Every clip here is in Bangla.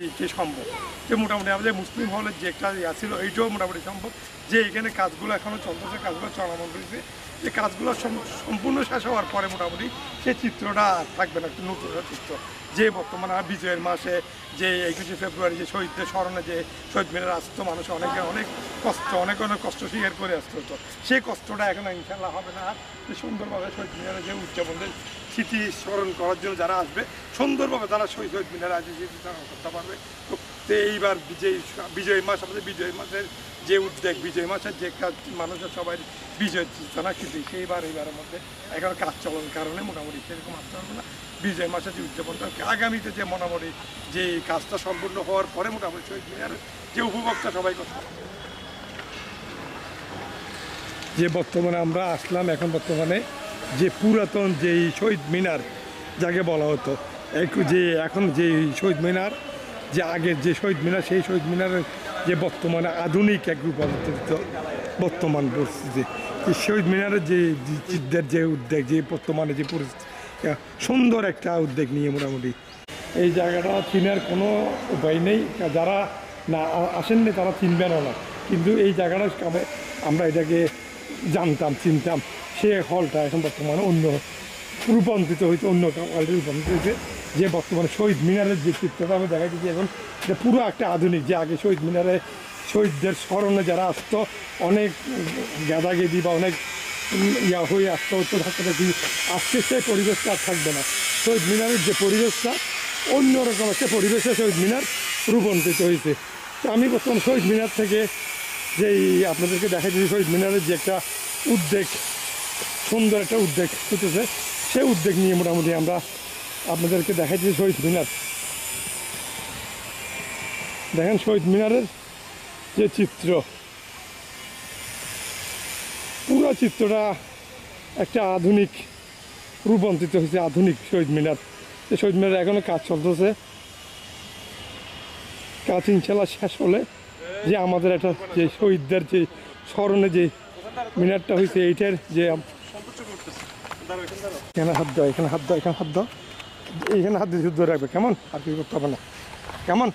যে সম্ভব। যে মোটামুটি আমাদের মুসলিম হলের যে একটা ইয়া ছিল, এইটাও মোটামুটি সম্ভব। যে এখানে কাজগুলো এখনও চলতেছে, কাজগুলো চলমান রয়েছে, যে কাজগুলো সম- সম্পূর্ণ শেষ হওয়ার পরে মোটামুটি সে চিত্রটা থাকবে না, একটা নতুন চিত্র। যে বর্তমানে বিজয়ের মাসে যে একুশে ফেব্রুয়ারি যে শহীদদের স্মরণে যে শহীদ মিনার আসতো মানুষ অনেকে অনেক কষ্ট, অনেক অনেক কষ্ট স্বীকার করে আসতো তো সেই কষ্টটা এখন ইনশাল্লাহ হবে না। সুন্দরভাবে শহীদ মিনারে যে উদযাপনদের স্মৃতি স্মরণ করার জন্য যারা আসবে, সুন্দরভাবে তারা শহীদ শহীদ মিনারে আজ স্মৃতি স্মরণ করতে পারবে। তো তো এইবার বিজয়ী বিজয়ী মাস, আমাদের বিজয়ী মাসের যে উদ্যোগ বিজয় মাসের যে কাজ, মানুষের সবাই বিজয় জানা কিন্তু সেইবার, এইবারের মধ্যে এখন কাজ চলার কারণে মোটামুটি সেরকম আসতে পারব না। বিজয় মাসের যে উদযাপনটা আগামীতে যে মোটামুটি যে কাজটা সম্পূর্ণ হওয়ার পরে মোটামুটি শহীদ মিনার যে উপভোগটা সবাই পারবে। যে বর্তমানে আমরা আসলাম, এখন বর্তমানে যে পুরাতন যেই শহীদ মিনার, যাকে বলা হতো, এক- যে এখন যে শহীদ মিনার, যে আগের যে শহীদ মিনার, সেই শহীদ মিনারের যে বর্তমানে আধুনিক এক রূপান্তরিত বর্তমান পরিস্থিতি শহীদ মিনারের যে যে চিত্রের যে উদ্যোগ যে বর্তমানে যে পরিস্থিতি সুন্দর একটা উদ্যোগ নিয়ে মোটামুটি। এই জায়গাটা চিনার কোনো উপায় নেই। যারা না, আসেননি তারা চিনবেনও না। কিন্তু এই জায়গাটা আমরা এটাকে জানতাম, চিনতাম। সে হলটা এখন বর্তমানে অন্য রূপান্তরিত হয়েছে অন্য কালটি রূপান্তরিত হয়েছে যে বর্তমানে শহীদ মিনারের যে চিত্রটা আমি দেখা যাচ্ছি এখন, এটা পুরো একটা আধুনিক। যে আগে শহীদ মিনারে শহীদদের স্মরণে যারা আসতো, অনেক গেদাগেদি বা অনেক ইয়া হয়ে আসতে হতো থাকতে থাকি আজকে সেই পরিবেশটা আর থাকবে না। শহীদ মিনারের যে পরিবেশটা অন্যরকম একটা পরিবেশে শহীদ মিনার রূপান্তরিত হয়েছে। তো আমি বর্তমান শহীদ মিনার থেকে যেই আপনাদেরকে দেখা যাচ্ছে শহীদ মিনারের যে একটা উদ্যোগ সুন্দর একটা উদ্যোগ হতেছে সেই উদ্যোগ নিয়ে মোটামুটি আমরা আপনাদেরকে দেখা দেখাচ্ছি শহীদ মিনার। দেখেন শহীদ মিনারের যে চিত্র। চিত্রটা একটা আধুনিক রূপান্তরিত হয়েছে আধুনিক শহীদ মিনার। যে শহীদ মিনার এখনও কাজ চলতেছে। কাজ ইনশাল্লাহ শেষ হলে যে আমাদের একটা যে শহীদদের যে স্মরণে যে মিনারটা হয়েছে এইটার যে এখানে হাত দাও এখানে হাত দাও এখানে হাত দাও। এইখানে হাত দিয়ে শুদ্ধ রাখবে। কেমন? আর কি করতে হবে না। কেমন?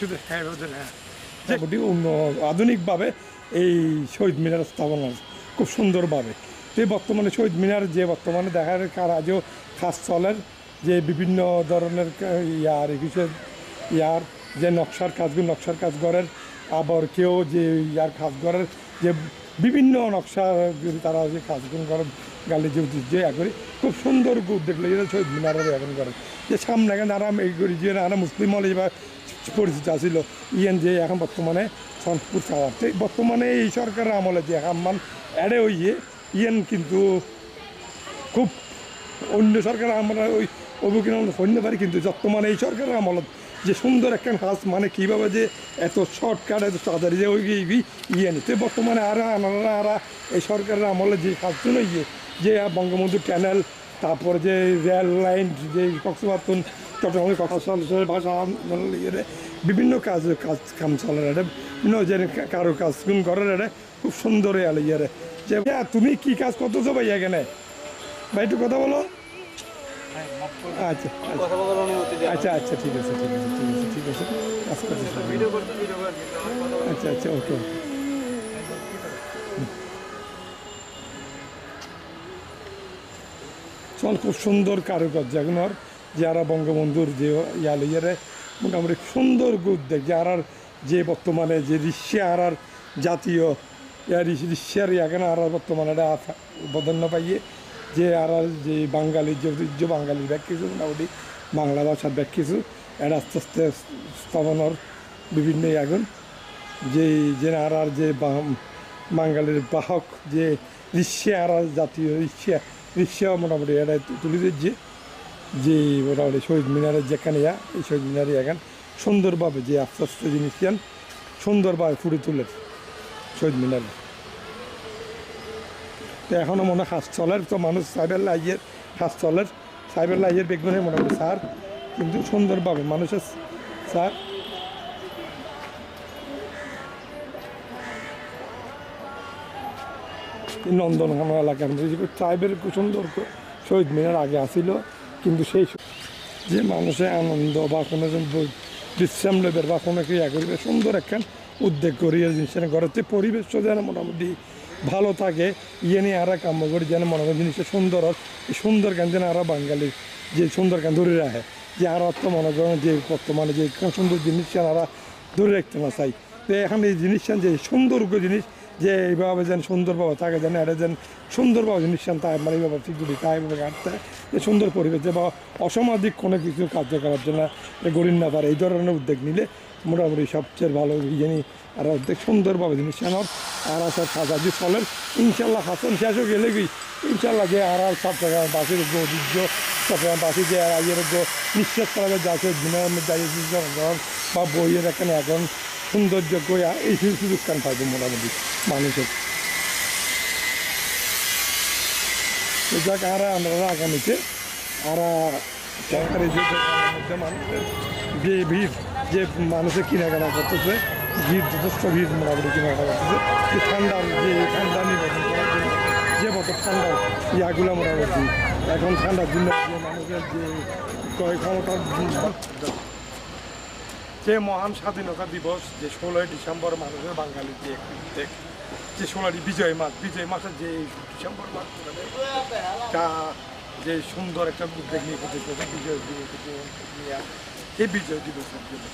শুধু হ্যাঁ হ্যাঁ। যে মোটামুটি অন্য- আধুনিকভাবে এই শহীদ মিনার স্থাপনা খুব সুন্দরভাবে। এই বর্তমানে শহীদ মিনার, যে বর্তমানে দেখার কার আজও খাস চলের, যে বিভিন্ন ধরনের ইয়ার কিছু ইয়ার যে নকশার কাজগুলো, নকশার কাজ করেন আবার কেউ যে ইয়ার কাজ করেন যে বিভিন্ন নকশা তারা যে কাজগুলো করেন গালি যে যে ইয়া করি, খুব সুন্দর উদ্যোগ লেগে শহীদ মিনারের এখন করেন যে সামনে এখন আরাম এই করি যে আরাম মুসলিম হলে বা পরিচিত আছিল, ইয়েন যে এখন বর্তমানে সন্তপুর চাওয়ার তো। বর্তমানে এই সরকারের আমলে যে হাম্মান এড়ে হইয়ে, ইয়েন কিন্তু খুব অন্য সরকারের আমরা ওই অভিজ্ঞতা হইতে পারি কিন্তু বর্তমানে এই সরকারের আমলত যে সুন্দর একটা কাজ মানে কীভাবে যে এত শর্টকাট এত তাড়াতাড়ি যে ওই ইয়ে নিতে বর্তমানে আর আনারা আর এই সরকারের আমলে যে কাজগুলো ইয়ে যে বঙ্গবন্ধু ট্যানেল তারপর যে রেল লাইন যে কক্সবাজার চট্টগ্রামের কথা ভাষা বিভিন্ন কাজ কাজ কাম চলে এটা বিভিন্ন যে কারও কাজ গুণ করার এটা খুব সুন্দর এলো ইয়ে যে "ইয়া, তুমি কি কাজ করতেছো ভাই এখানে? ভাই একটু কথা বলো। আচ্ছা আচ্ছা। আচ্ছা আচ্ছা ঠিক আছে ঠিক আছে ঠিক আছে ঠিক আছে। আচ্ছা আচ্ছা ওকে চল, খুব সুন্দর কারুকার্য এখন আর যারা বঙ্গবন্ধুর যে ইয়া লইয়ারে মোটামুটি সুন্দর উদ্যোগ যারার যে বর্তমানে যে ঋষ্যা হারার জাতীয় ইয়ার ঋষ্যার এখানে আর বর্তমানে এটা প্রাধান্য পাইয়ে যে আর যে বাঙালির যে ঐতিহ্য বাঙালির ব্যাগ কিছু মোটামুটি বাংলা ভাষার ব্যাগ কিছু এটা আস্তে আস্তে স্থাপনার বিভিন্ন এখন যে যে আর আর যে বাঙালির বাহক, যে ঋষ্যা আর জাতীয় ঋষ্যা ঋষ্যা মোটামুটি এটা তুলে দিচ্ছে যে মোটামুটি শহীদ মিনারের যেখানে ইয়া, এই শহীদ মিনারে এখন সুন্দরভাবে যে আস্তে আস্তে জিনিস সুন্দরভাবে ফুটে তুলে শহীদ মিনারে। তো এখনও মনে হয় কাজ চলের তো মানুষ সাইবার লাইয়ের কাজ চলের সাইবার লাইয়ের বেগুনে মোটামুটি সার কিন্তু সুন্দরভাবে মানুষের সার নন্দনকানন এলাকার মধ্যে ট্রাইবের সুন্দর শহীদ মিনার আগে আসিল, কিন্তু সেই যে মানুষের আনন্দ বা কোনো বিশ্রাম লেবের বা কোনো ক্রিয়া সুন্দর একখান উদ্যোগ করি এই জিনিসটা ঘরেতে পরিবেশ যেন মোটামুটি ভালো থাকে। ইয়ে নিয়ে আরা কাম করি, যেন মনে করেন জিনিসটা সুন্দর হোক। সুন্দর গান যেন আরা বাঙালির যে সুন্দর গান ধরে রাখে। যে আর অর্থ মনে করেন, যে বর্তমানে যে সুন্দর জিনিস আরা ধরে রাখতে না চাই তো এখন এই জিনিসটা যে সুন্দর জিনিস যে এইভাবে যেন সুন্দরভাবে থাকে, যেন এটা যেন সুন্দরভাবে জিনিস তাই মানে এইভাবে সিকিউরিটি তাই এইভাবে কাটতে যে সুন্দর পরিবেশ, যে বা অসামাজিক কোনো কিছু কার্য কার্যকলাপ যেন গরিব না পারে, এই ধরনের উদ্যোগ নিলে মোটামুটি সবচেয়ে ভালো জানি আর উদ্যোগ সুন্দরভাবে জিনিস আমার আর সব সাজাজি চলেন ইনশাল্লাহ হাসন শেষও গেলে কি? ইনশাল্লাহ যে আর আর সব জায়গায় বাসের ঐতিহ্য চট্টগ্রাম বাসি যে আর আগের নিঃশ্বাস করা যাচ্ছে দিনের মধ্যে বা বইয়ের এখানে এখন সৌন্দর্য কইয়া এই সুযোগ কান পাইবে মোটামুটি মানুষের। যাক, আর আমরা আগামীতে আর যে ভিড়, যে মানুষের কেনাকাটা করতেছে, ভিড়, যথেষ্ট ভিড় মোটামুটি কেনাকাটা করতেছে। যে ঠান্ডার যে ঠান্ডা নির্বাচন করার জন্য, যে মতো ঠান্ডা ইয়াগুলো মোটামুটি। এখন ঠান্ডার জন্য যে মানুষের যে ক্রয় ক্ষমতার যে মহান স্বাধীনতা দিবস যে ষোলোই ডিসেম্বর মানুষের বাঙালি যে একটি যে ষোলোটি বিজয় মাস বিজয় মাসের যে ডিসেম্বর মাস তা যে সুন্দর একটা উদ্যোগ নিয়ে করতেছে বিজয় দিবস এই বিজয় দিবসের জন্য।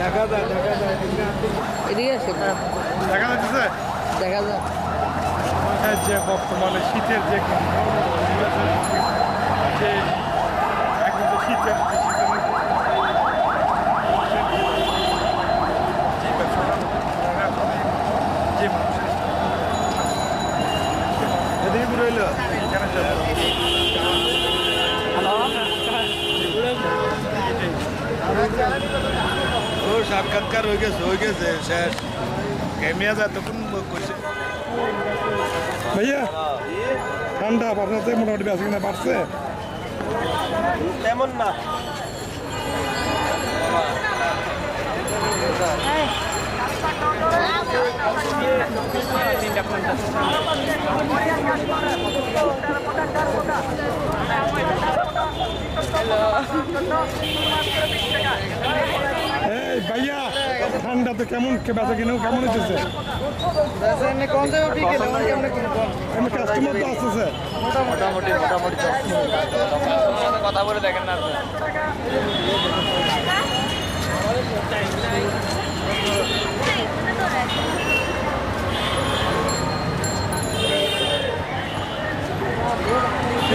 দেখা যায় দেখা যায়। আসে। দেখা যাচ্ছে? দেখা যায় হ্যাঁ, যে বর্তমানে শীতের যে সাক্ষাৎকার হয়ে গেছে হয়ে গেছে শেষ। এমিয়া যায় তখন কইছে। ভাইয়া ঠান্ডা আপনাদের মোটামুটি বেশি কিনা বাড়ছে। তেমন না। ভাইয়া ঠান্ডা তো কেমন বেচা কিনেও কেমন হচ্ছে কাস্টমার তো আসতেছে। মোটামুটি মোটামুটি কথা বলে দেখেন না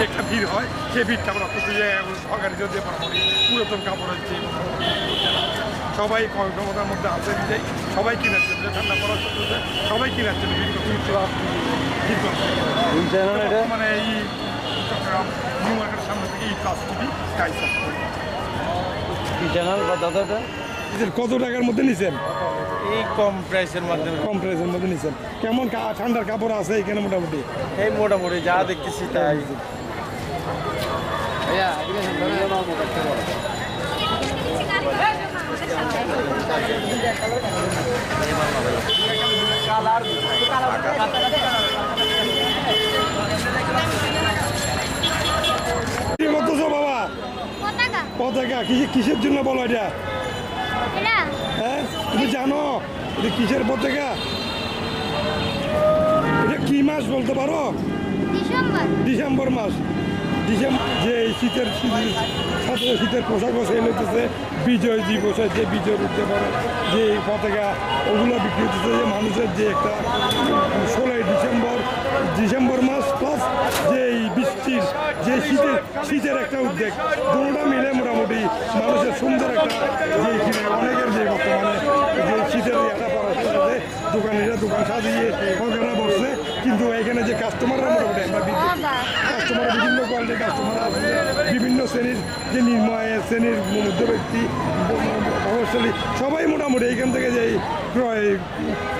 একটা ভিড় হয় সে ভিড়টা আমরা যে সরকারি যে মোটামুটি পুরাতন কাপড়ের যে সবাই ক্ষমতার মধ্যে আছে যে সবাই জন্য যে ঠান্ডা পড়া করতেছে সবাই বিপ্লব বিপ্লব মানে এই চট্টগ্রাম নিউ মার্কেটের সামনে থেকে এই প্লাস টিভি স্কাই চ্যানেল বা দাদাটা কত টাকার মধ্যে নিছেন? এই কম প্রাইসের মাধ্যমে। কম প্রাইসের মধ্যে নিছেন। কেমন কা- ঠান্ডার কাপড় আছে এখানে মোটামুটি? এই মোটামুটি যা দেখতেছি তাই ভাইয়া এদিকে আসেন কি করতেছো বাবা? পতাকা। পতাকা কিসে কিসের জন্য বলো এটা? হ্যাঁ? তুমি জানো এটা কিসের পতাকা? এটা কি মাস বলতে পারো? ডিসেম্বর মাস। ডিসেম্বর, যে শীতের ছাত্র শীতের পোশাক সেল হইতেছে বিজয় দিবসের যে বিজয় উদযাপন যে এই পতাকা ওগুলো বিক্রি হতেছে যে মানুষের যে একটা ষোলোই ডিসেম্বর ডিসেম্বর মাস প্লাস যে এই বৃষ্টির, যে শীতের শীতের একটা উদ্যোগ দুটোটা মিলে মোটামুটি মানুষের সুন্দর একটা যে অনেকের যে বর্তমানে যে শীতের একটা পড়াশোনা দোকানিরা দোকান সাজিয়ে ওখানে বসছে কিন্তু এখানে যে কাস্টমাররা মোটামুটি আমরা কাস্টমার বিভিন্ন কোয়ালিটির কাস্টমার আছে। বিভিন্ন শ্রেণির যে নির্ময় শ্রেণির মধ্যব্যক্তি প্রভাবশালী সবাই মোটামুটি এইখান থেকে যে ক্রয়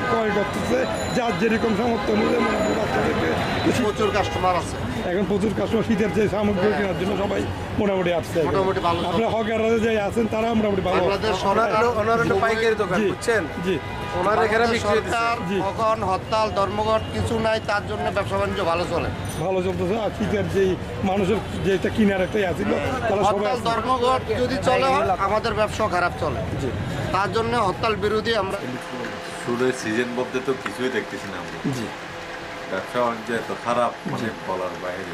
ক্রয় করতেছে। যার যেরকম সামর্থ্য অনুযায়ী মোটামুটি বাচ্চাদেরকে প্রচুর কাস্টমার আছে। এখন প্রচুর কাস্টমার শীতের যে সামগ্রী কেনার জন্য সবাই মোটামুটি আসছে। আপনার হকাররা যে আছেন তারা মোটামুটি ভালো। পাইকারি দোকান বুঝছেন? জি। ওনার এখানে সরকার কখন হরতাল ধর্মঘট কিছু নাই তার জন্য ব্যবসা বাণিজ্য ভালো চলে। ভালো চলতেছে। আর শীতের যেই মানুষের যেটা কিনার একটা আছিল তারা হরতাল ধর্মঘট যদি চলে আমাদের ব্যবসা খারাপ চলে। তার জন্য হরতাল বিরোধী আমরা শুরু সিজন বলতে তো কিছুই দেখতেছি না আমরা। জি। ব্যবসা বাণিজ্য এত খারাপ মানে বলার বাইরে?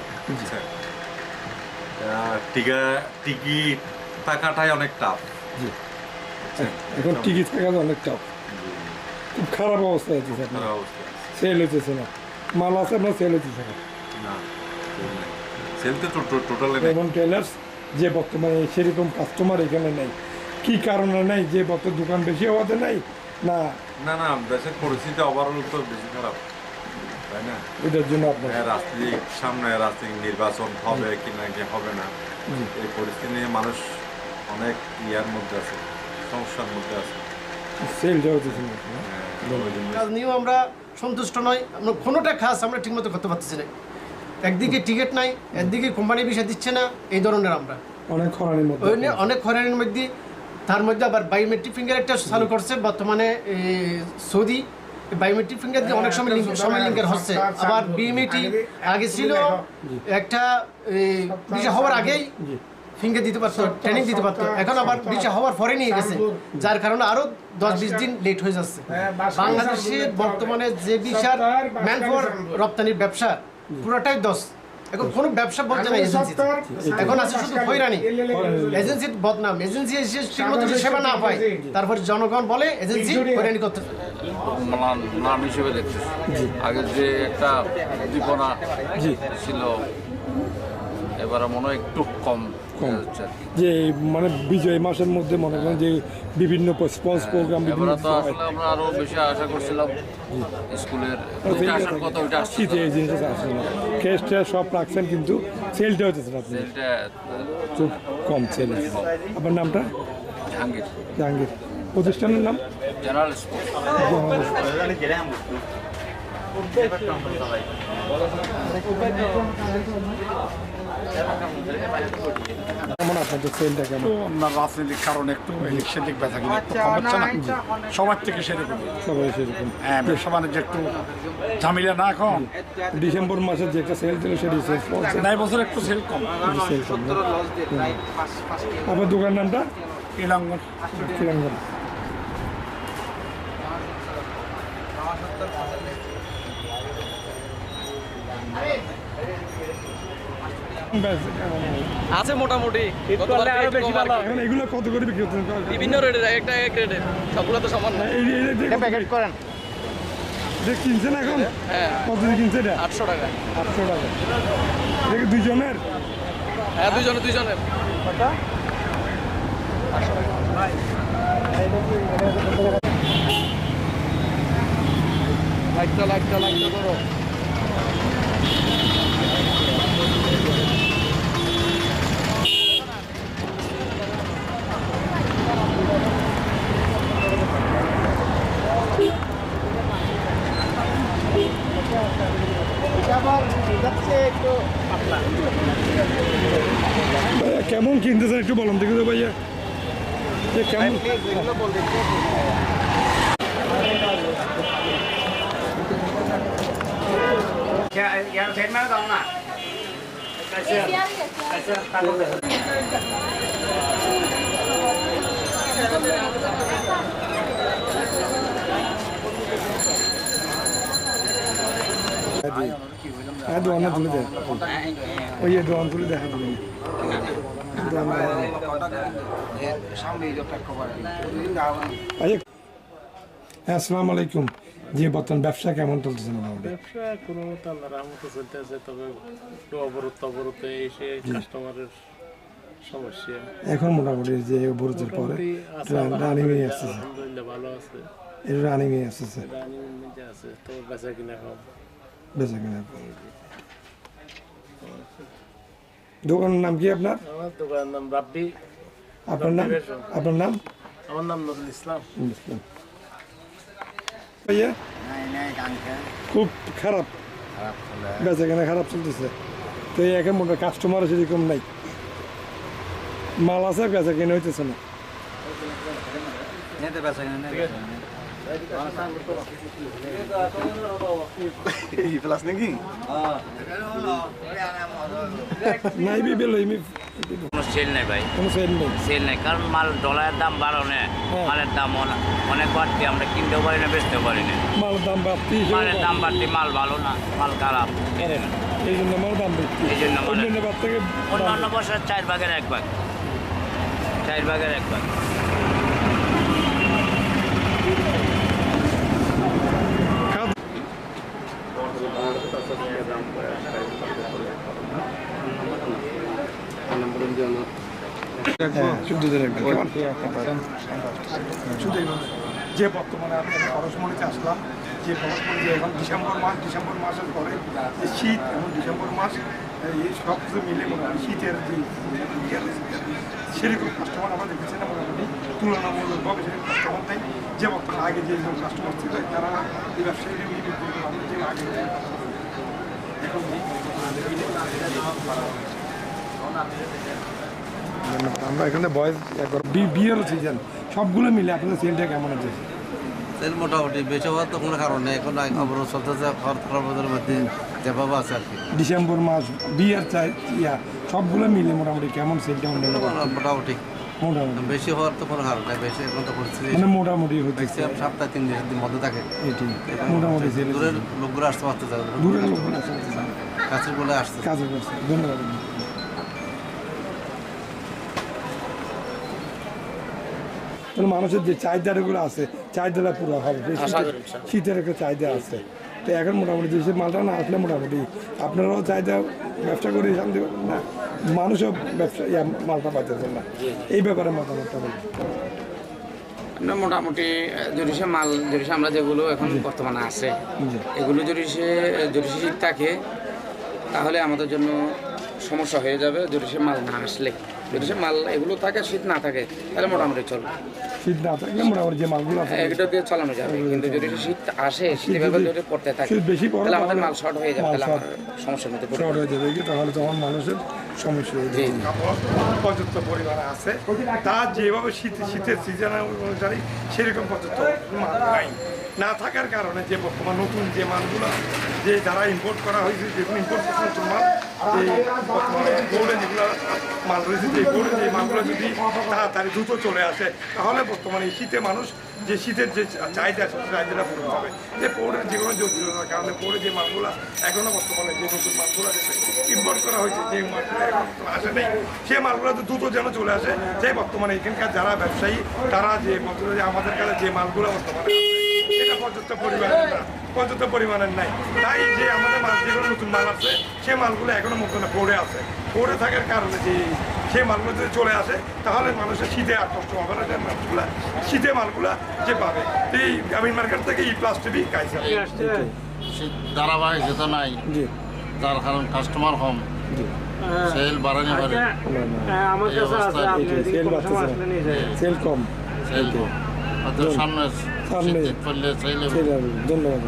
আহ, টিকা টিকিট টাকাটাই অনেক টাফ জি। এখন টিকিট থাকা অনেক চাপ খুব খারাপ অবস্থা আছে স্যার। খারাপ অবস্থা সেল হইতেছে না মাল আছে আপনার সেল হইতেছে না এবং টেলার্স যে বর্তমানে সেরকম কাস্টমার এখানে নেই। কি কারণে নাই? যে বর্তমান দোকান বেশি হওয়াতে নাই? না। না না দেশের পরিস্থিতি ওভারঅল তো বেশি খারাপ। তাই না? এটার জন্য আপনার হ্যাঁ, রাষ্ট্রিক সামনে রাষ্ট্রিক নির্বাচন হবে কি না কি হবে না? এই পরিস্থিতি নিয়ে মানুষ অনেক ইয়ার মধ্যে আছে সমস্যার মধ্যে আছে। কাজ নিয়েও আমরা সন্তুষ্ট নই। আমরা কোনোটা কাজ আমরা ঠিকমতো করতে পারতেছি না। একদিকে টিকিট নাই একদিকে কোম্পানি বিষয় দিচ্ছে না এই ধরনের আমরা। অনেক খরানির মধ্যে অনেক হয়রানির মধ্যে তার মধ্যে আবার বায়োমেট্রিক ফিঙ্গার একটা চালু করছে বর্তমানে সৌদি। বায়োমেট্রিক ফিঙ্গার দিয়ে অনেক সময় সময় লিঙ্কের হচ্ছে। আবার বিএমএটি আগে ছিল একটা হওয়ার আগেই ফিঙ্গার দিতে পারতো ট্রেনিং দিতে পারতো। এখন আবার বিষয় হওয়ার পরে নিয়ে গেছে। যার কারণে আরও দশ বিশ দিন লেট হয়ে যাচ্ছে। বাংলাদেশের বর্তমানে যে বিশাল ম্যান রপ্তানির ব্যবসা পুরোটাই দশ। এখন কোনো ব্যবসা বলছে না এজেন্সি এখন আছে শুধু হয়রানি। এজেন্সির বদনাম। এজেন্সি এসে ঠিকমতো সেবা না পায়। তারপর জনগণ বলে এজেন্সি হয়রানি করতে। নাম নাম হিসেবে দেখতেছি। আগের যে একটা উদ্দীপনা ছিল এবারে মনে হয় একটু কম কম। হচ্ছে যে মানে বিজয় মাসের মধ্যে মনে করেন যে বিভিন্ন স্পন্স প্রোগ্রাম বিভিন্ন তো আসলে আমরা আরও বেশি আশা করছিলাম স্কুলের আসার কথা ওইটা আসছে। এই জিনিসটা আসছে না। ট্যাশ সব রাখছেন কিন্তু সেলটা হইতেছে না খুব কম সেল আপনার নামটা? জাহাঙ্গীর। জাহাঙ্গীর। প্রতিষ্ঠানের নাম? জেনারেল স্কুল কেমন আপনাদের সেলটা কেমন? আপনার রাজনৈতিক কারণে একটু এদিক সেদিক বেচা কিনা একটু কম হচ্ছে না? সবার থেকে সেরকম। সবাই সেরকম। হ্যাঁ ব্যবসা বাণিজ্য একটু ঝামেলা না এখন। ডিসেম্বর মাসে যে একটা সেল ছিল সেটি সেল নাই বছর একটু সেল কম। সেল কম না? আপনার দোকান নামটা? আছে মোটামুটি। এগুলো কত করে বিক্রি হচ্ছে? বিভিন্ন রেটের একটা এক রেটের সবগুলো তো সমান না। প্যাকেট করেন। যে কিনছেন এখন? হ্যাঁ। কত কিনছে এটা? আটশো টাকা। আটশো টাকা। কি দুজনের হ্যাঁ দুজনে দুজনের লাইটটা লাইটটা লাইটটা ধরো। কেমন কিনতেছেন একটু বলুন দেখি তো ভাইয়া। যে কেমন হ্যাঁ দোকানে তুলে দেয় ওই যে তুলে দেখা দেবেন আচ্ছা হ্যাঁ আসসালামু আলাইকুম জি বর্তমান ব্যবসা কেমন চলতেছে ব্যবসা কোনো মতো আল্লাহ রহমতে চলতেছে তবে একটু অবরোধ অবরোধে এসে কাস্টমারের সমস্যা এখন মোটামুটি যে অবরোধের পরে রানিং হয়ে আসতেছে ভালো আছে এটা রানিং হয়ে আসতেছে রানিং আছে তো বেচা কিনা কম বেচা কিনা দোকানের নাম কি আপনার? আমার দোকানের নাম রাব্বি। আপনার নাম? আপনার নাম? আমার নাম নজরুল ইসলাম। ইসলাম। ভাইয়া? খুব খারাপ। বেচা কেনা খারাপ চলতেছে। তো এখন মোটা কাস্টমার সেরকম নাই। মাল আছে বেচা কেনা হইতেছে না। প্লাস নাকি নাই বেলো ইমি কোনো সেল নেই ভাই কোনো সেল নেই সেল নেই কারণ মাল ডলারের দাম বাড়ানো মালের দাম অনে- অনেক বাড়তি আমরা কিনতেও পারি না বেচতেও পারি না মালের দাম বাড়তি মালের দাম বাড়তি মাল ভালো না মাল খারাপ এই জন্য আমার দাম বেশি এই জন্য অন্যান্য বছর চার ভাগের এক ভাগ চার ভাগের এক ভাগ হ্যাঁ, শুদ্ধ দিয়ে রাখবেন কেমন? শুধু এইভাবে। যে বর্তমানে আমি পরশমণিতে আসলাম যে পরশমণি যে এখন ডিসেম্বর মাস ডিসেম্বর মাসের পরে যে শীত এবং ডিসেম্বর মাস এই সব কিছু মিলে শীতের যে ইয়ে সেরকম কাস্টমার আমরা দেখেছি না মোটামুটি তুলনামূলকভাবে সেরকম কাস্টমার নেই যে বর্তমানে আগে যে সব কাস্টমার ছিল তারা এই ব্যবসায়ী বিক্রি করে আমরা যে আগে যে এখন আমরা এখানে বয়স একবার বিয়েরও সিজন সবগুলো মিলে আপনাদের সেলটা কেমন আছে? তেল মোটামুটি বেশি হওয়ার তো কোনো কারণ নেই এখন চলতেছে খরচের মধ্যে যেভাবে আছে আর কি। ডিসেম্বর মাস বিয়ের চাই ইয়া সবগুলো মিলে মোটামুটি কেমন সেলটা মোটামুটি। মোটামুটি। বেশি হওয়ার তো কোনো কারণ নেই বেশি এখন তো পরিস্থিতি মানে মোটামুটি হচ্ছে সপ্তাহে তিন দিনের দিন মধ্যে থাকে। এটি মোটামুটি দূরের লোকগুলো আসতে পারতেছে দূরের লোকগুলো আছে কাছের বলে করছে ধন্যবাদ। মানুষের যে চাহিদাগুলো আছে চাহিদাটা পুরো হবে। শীতের একটা চাহিদা আছে। তো এখন মোটামুটি দেশের মালটা না আসলে মোটামুটি আপনারাও চাহিদা ব্যবসা করে শান্তি পাবেন না মানুষও ব্যবসা ইয়া মালটা পাইতেছেন না। এই ব্যাপারে মতামতটা আমরা মোটামুটি যদি সে মাল যদি আমরা যেগুলো এখন বর্তমানে আছে এগুলো যদি সে যদি সে শীত থাকে তাহলে আমাদের জন্য সমস্যা হয়ে যাবে যদি সে মাল না আসলে। যদি সে মাল এগুলো থাকে শীত না থাকে তাহলে মোটামুটি চলবে। শীত না থাকলে মোটামুটি যে মালগুলো আছে এটা দিয়ে চালানো যাবে। কিন্তু যদি শীত আসে শীত এভাবে যদি পড়তে থাকে শীত বেশি পড়ে তাহলে আমাদের মাল শর্ট হয়ে যাবে তাহলে আমার সমস্যার মধ্যে শর্ট হয়ে যাবে কি? তাহলে তখন মানুষের সমস্যা হয়ে যাবে। পর্যাপ্ত পরিমাণে আছে। তা যেভাবে শীত শীতের সিজন অনুসারে সেরকম পর্যাপ্ত মাল নাই। না থাকার কারণে যে বর্তমান নতুন যে মালগুলো, যে যারা ইম্পোর্ট করা হয়েছে যেগুলো ইম্পোর্ট করছে নতুন মাল যে বর্তমানে যেগুলো মাল রয়েছে, যে বোর্ডে যে মালগুলো যদি তাড়াতাড়ি দ্রুত চলে আসে, তাহলে বর্তমানে শীতে মানুষ যে শীতের যে চাহিদা সেই চাহিদাটা পূরণ হবে যে পোর্টের যে কোনো জটিলতার কারণে পোর্টে যে মালগুলো এখনও বর্তমানে যে নতুন মালগুলো ইম্পোর্ট করা হয়েছে, যে মালগুলো এখন আসে নেই, সে মালগুলো তো দ্রুত যেন চলে আসে যে বর্তমানে এখানকার যারা ব্যবসায়ী, তারা যে বর্তমানে আমাদের কাছে যে মালগুলো বর্তমানে এটা পর্যাপ্ত পরিমাণের না পর্যাপ্ত পরিমাণের নাই। তাই যে আমাদের মাল যেগুলো নতুন মাল আছে সেই মালগুলো এখনও মতন পড়ে আছে। পড়ে থাকার কারণে যে সেই মালগুলো যদি চলে আসে তাহলে মানুষের শীতে আর কষ্ট হবে না যে মালগুলা শীতে মালগুলা যে পাবে। এই গ্রামীণ মার্কেট থেকে ই প্লাস টিভি কাইসা ধারাবাহিক যেতে নাই। জি। তার কারণ কাস্টমার কম। সেল বাড়ানি পারে আমার এই অবস্থায় সেল বাড়তেছে। সেল কম। সেল হয়তো সামনে হবে। ধন্যবাদ।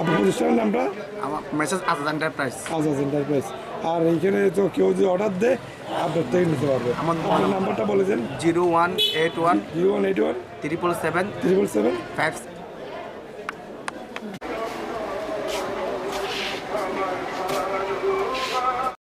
আপনার প্রতিষ্ঠানের নামটা? আমার messrs Azad enterprise Azad enterprise আর এইখানে তো কেউ যদি অর্ডার দেয় আপনার থেকে নিতে পারবে। আমার নাম্বারটা বলেছেন? Zero one eight one zero one eight one triple seven triple seven five